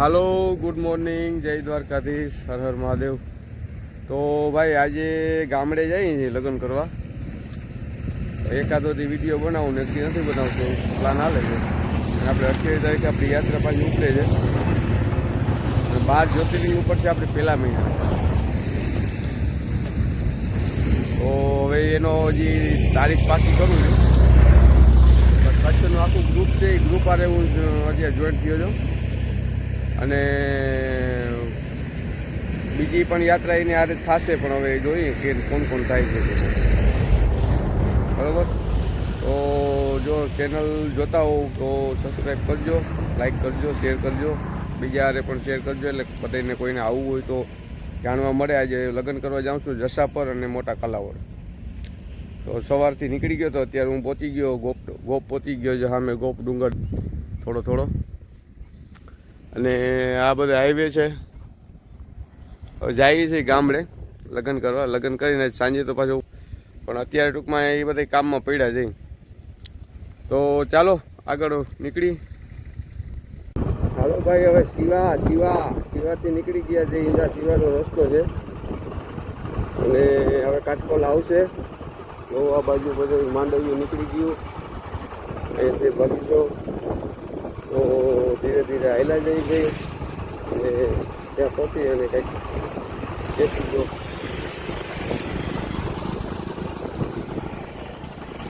હાલો good morning જય દ્વારકાધીશ, હર હર મહાદેવ. તો ભાઈ, આજે ગામડે જઈએ લગ્ન કરવા. એકાદોથી વીડિયો બનાવું નક્કી નથી બનાવતો પ્લાન હાલે છે. આપણે અઠ્યાવીસ તારીખે આપણી યાત્રા પાછી ઉપડે છે. બાર જ્યોતિર્લિંગ ઉપર છે આપણે પહેલા મહિના. તો હવે એનો હજી તારીખ પાકી કરું છું. કચ્છનું આખું ગ્રુપ છે, એ ગ્રુપ આરે હું અત્યારે જોઈન્ટ થયો છું. અને બીજી પણ યાત્રા એની આરે થશે, પણ હવે જોઈએ કે કોણ કોણ થાય છે. બરાબર? તો જો ચેનલ જોતા હોવ તો સબસ્ક્રાઈબ કરજો લાઈક કરજો શેર કરજો. બીજા હારે પણ શેર કરજો, એટલે બધાને કોઈને આવવું હોય તો જાણવા મળે. આજે લગ્ન કરવા જાઉં છું જસાપર અને મોટા કાલાવડ. તો સવારથી નીકળી ગયો તો અત્યારે હું પહોંચી ગયો, ગોપ ગોપ પહોંચી ગયો છે સામે ગોપ ડુંગર. થોડો થોડો. અને આ બધા હાઈવે છે. જઈએ છીએ ગામડે, લગ્ન કરવા. લગ્ન કરીને સાંજે તો પાછું, પણ અત્યારે ટૂંકમાં એ બધા કામમાં પડ્યા છે. તો ચાલો, આગળ નીકળી. હાલો ભાઈ, હવે શિવા શિવા, શિવાથી નીકળી ગયા છે. ઈંડા શિવાનો રસ્તો છે. અને હવે કાટકોલ આવશે. તો આ બાજુ બધું માંડવ્યું નીકળી ગયું. એ બગીચો ધીરે હાલ્યા જઈ ગઈ અને ત્યાં પહોંચી અને કંઈક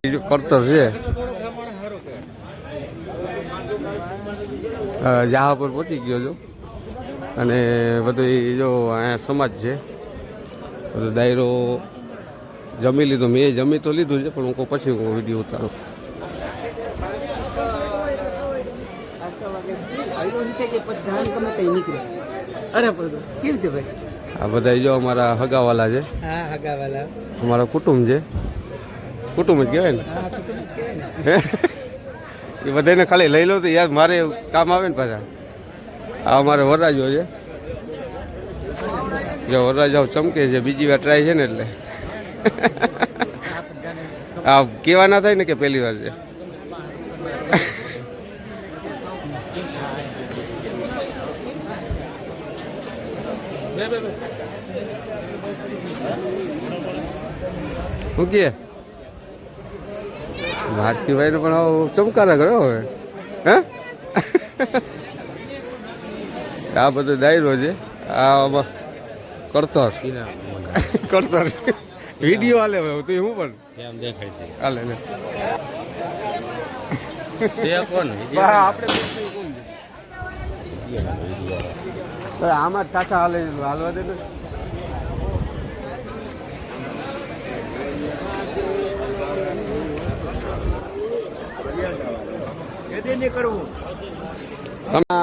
બીજું કરતર છે. જહા પર પહોંચી ગયો છું. અને બધું જો અહીંયા સમાજ છે. બધો દાયરો જમી લીધો. મેં જમી તો લીધું છે, પણ હું કહું પછી હું વીડિયો ઉતારું. અરે પડતો કેમ છે ભાઈ? આ બધા જો અમારા હગાવાલા છે. હા હગાવાલા. અમારા કુટુંબ છે. કુટુંબ જ કહેવાય ને? એ બધાને ખાલી લઈ લો તો યાર મારે કામ આવે ને પાછા. આ અમારે વરરાજો છે. જો વરરાજાઓ ચમકે છે બીજી વાર ટ્રાય છે ને એટલે. આ કહેવા ના થાય ને કે પહેલી વાર છે. શું કે ભારતી ભાઈ પણ ચમકારા કરો હવે. હે? આ બધો દાયરો છે. આ કરતર. કરતર. વીડિયો હાલે હવે તું હું પણ? એમ દેખાય છે. હાલે લે. આપણે કોણ? જ ટાટા હાલે, હાલવા દે ને તમે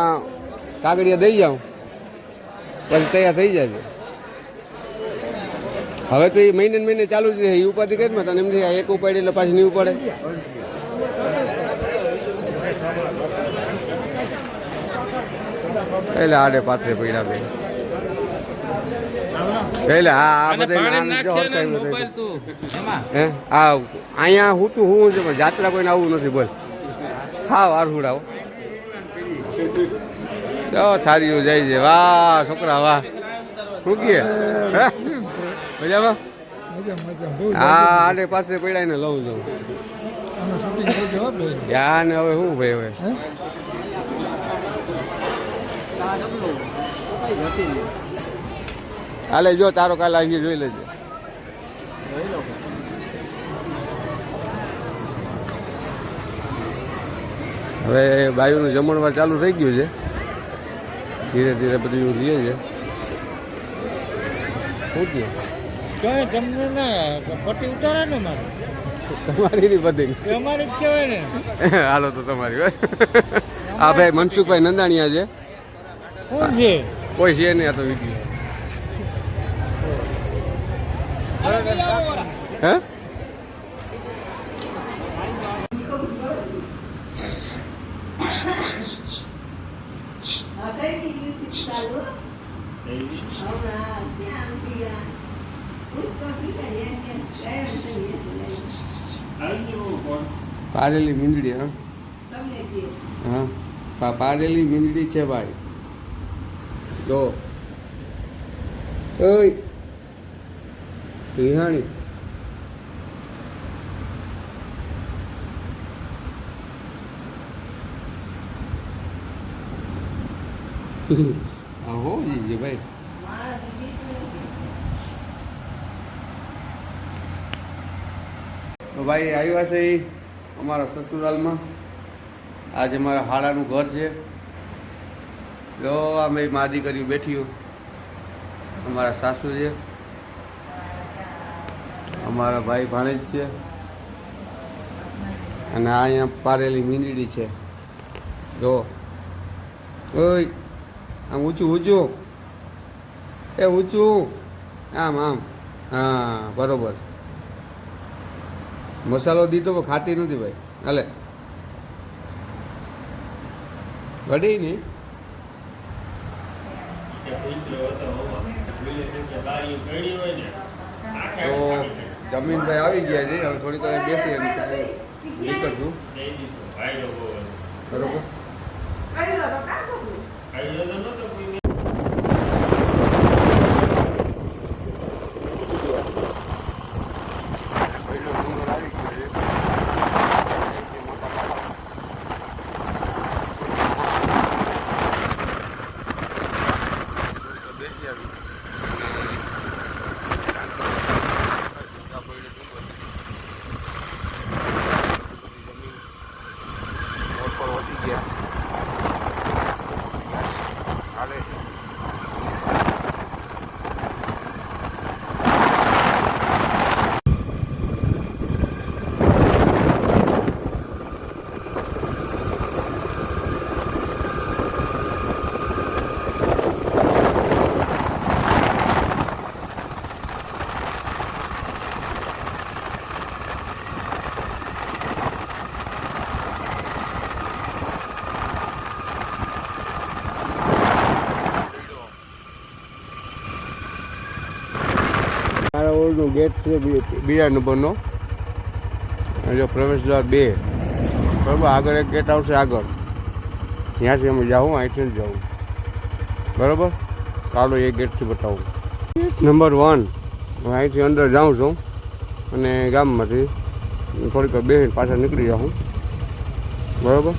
કાગડિયા દઈ જાઓ પછી તૈયાર થઈ જાય હવે તો એ મહિને મહિને ચાલુ જ એ ઉપાધિ કરી તને એમ એક ઉપાડી એટલે પાછી નહીં ઉપાડે એટલે આડે પાથરે પડ્યા બે. એટલે હા આ બધા તું. હે? આ અહીંયા હું તું હું છે પણ જાત્રા કોઈને આવું નથી બોલ. હા વાર હુડાવો. જો સારીઓ જાય છે. વાહ છોકરા વાહ. શું કહે હે? મજામાં? હા આડે પાછળ પડ્યા ને લઉં છું. યા ને હવે શું ભાઈ હવે? હાલે જો તારો કાલ આવી જોઈ લેજે. હવે બાયુનું જમણવાર ચાલુ થઈ ગયું છે. ધીરે ધીરે બધું એવું રહે છે. શું કહે કઈ તમને ના પટ્ટી ઉતારે ને મારે? તમારી ની બધી એ જ કહેવાય ને. હાલો તો તમારી હોય. આ ભાઈ મનસુખભાઈ નંદાણીયા છે. કોણ છે? કોઈ છે નહીં આ તો વીડિયો હે? પારેલી મીંદડી હા? હા. પારેલી મીંદડી છે ભાઈ. જો. ઓય. રિહાણી. આવો જીજે ભાઈ. તો ભાઈ આવ્યા છે અમારા સસુરાલમાં. આજે મારા હાડાનું ઘર છે. જો અમે માદી કરી બેઠી અમારા સાસુ છે. અમારા ભાઈ ભાણેજ છે. અને અહીંયા પારેલી મીંદડી છે. જો. ઓય, આમ ઊંચું ઊંચું. એ ઊંચું. આમ આમ. હા, બરોબર. મસાલો દીધો પણ ખાતી નથી ભાઈ. હાલે. વડી નહીં તો જમીનભાઈ આવી ગયા છે હવે થોડીક વાર બેસી અને નીકળશું. બરોબર. ઓળનો ગેટ છે બીજા નંબરનો. જો પ્રવેશદ્વાર બે. બરાબર, આગળ એક ગેટ આવશે આગળ. ત્યાંથી અમે જાઉં, અહીંથી જાઉં. બરાબર? ચાલો, એ ગેટથી બતાવું. નંબર વન હું અહીંથી અંદર જાઉં છું, અને ગામમાંથી થોડીક બે પાછા નીકળી જાઉં. બરાબર?